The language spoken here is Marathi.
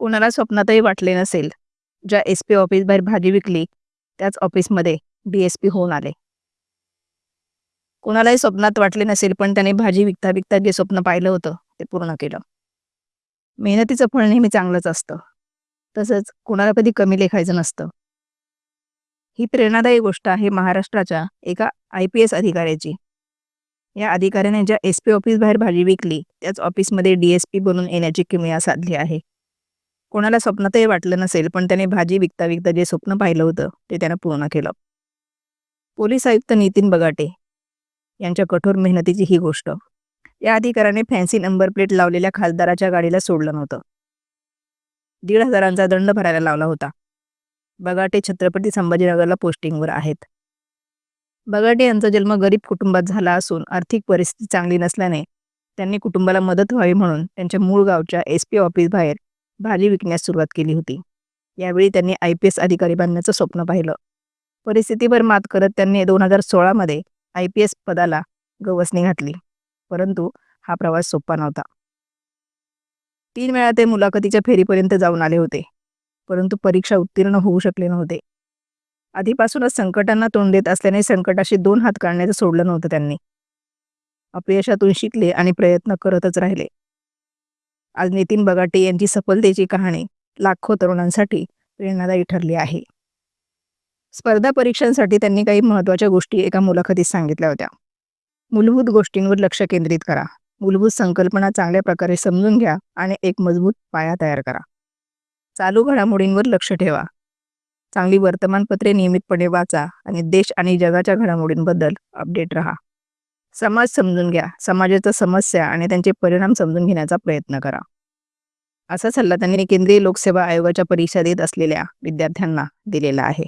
कोणाला स्वप्नातही वाटले नसेल. ज्या एस पी ऑफिस बाहेर भाजी विकली त्याच ऑफिसमध्ये डी एस पी होऊन आले. कोणालाही स्वप्नात वाटले नसेल पण त्याने भाजी विकता विकता जे स्वप्न पाहिलं होतं ते पूर्ण केलं. मेहनतीचं फळ नेहमी चांगलंच असतं. तसंच कोणाला कधी कमी लेखायचं नसतं. ही प्रेरणादायी गोष्ट आहे महाराष्ट्राच्या एका आय पी एस अधिकाऱ्याची. या अधिकाऱ्याने ज्या एस पी ऑफिस बाहेर भाजी विकली त्याच ऑफिसमध्ये डी एस पी बनून येण्याची किमया साधली आहे. कोणाला स्वप्नातही वाटलं नसेल पण त्याने भाजी विकता विकता जे स्वप्न पाहिलं होतं ते त्यानं पूर्ण केलं. पोलीस आयुक्त नितीन बगाटे यांच्या कठोर मेहनतीची ही गोष्ट. या अधिकाऱ्याने फॅन्सी नंबर प्लेट लावलेल्या खासदाराच्या गाडीला सोडलं नव्हतं. दीड हजारांचा दंड भरायला लावला होता. बगाटे छत्रपती संभाजीनगरला पोस्टिंगवर आहेत. बगाटे यांचा जन्म गरीब कुटुंबात झाला असून आर्थिक परिस्थिती चांगली नसल्याने त्यांनी कुटुंबाला मदत व्हावी म्हणून त्यांच्या मूळ गावच्या एस पी ऑफिस बाहेर भाजी विकण्यास सुरुवात केली होती. यावेळी त्यांनी आय पी एस अधिकारी बनण्याचं स्वप्न पाहिलं. परिस्थितीवर मात करत त्यांनी दोन हजार सोळामध्ये आय पी एस पदाला गवसणी घातली. परंतु हा प्रवास सोपा नव्हता. तीन वेळा ते मुलाखतीच्या फेरीपर्यंत जाऊन आले होते. परंतु परीक्षा उत्तीर्ण होऊ शकले नव्हते. आधीपासूनच संकटांना तोंड देत असल्याने संकटाशी दोन हात काढण्याचं सोडलं नव्हतं त्यांनी. अपयशातून शिकले आणि प्रयत्न करतच राहिले. आज नितीन बगाटे यांची सफलतेची कहाणी लाखो तरुणांसाठी प्रेरणादायी ठरली आहे. स्पर्धा परीक्षांसाठी त्यांनी काही महत्त्वाच्या गोष्टी एका मुलाखतीत सांगितल्या होत्या. मूलभूत गोष्टींवर लक्ष केंद्रित करा. मूलभूत संकल्पना चांगल्या प्रकारे समजून घ्या आणि एक मजबूत पाया तयार करा. चालू घडामोडींवर लक्ष ठेवा. चांगली वर्तमानपत्रे नियमितपणे वाचा आणि देश आणि जगाच्या घडामोडींबद्दल अपडेट राहा. समाज समजून घ्या. समाजाच्या समस्या आणि त्यांचे परिणाम समजून घेण्याचा प्रयत्न करा. असा सल्ला त्यांनी केंद्रीय लोकसेवा आयोगाच्या परीक्षा देत असलेल्या विद्यार्थ्यांना दिलेला आहे.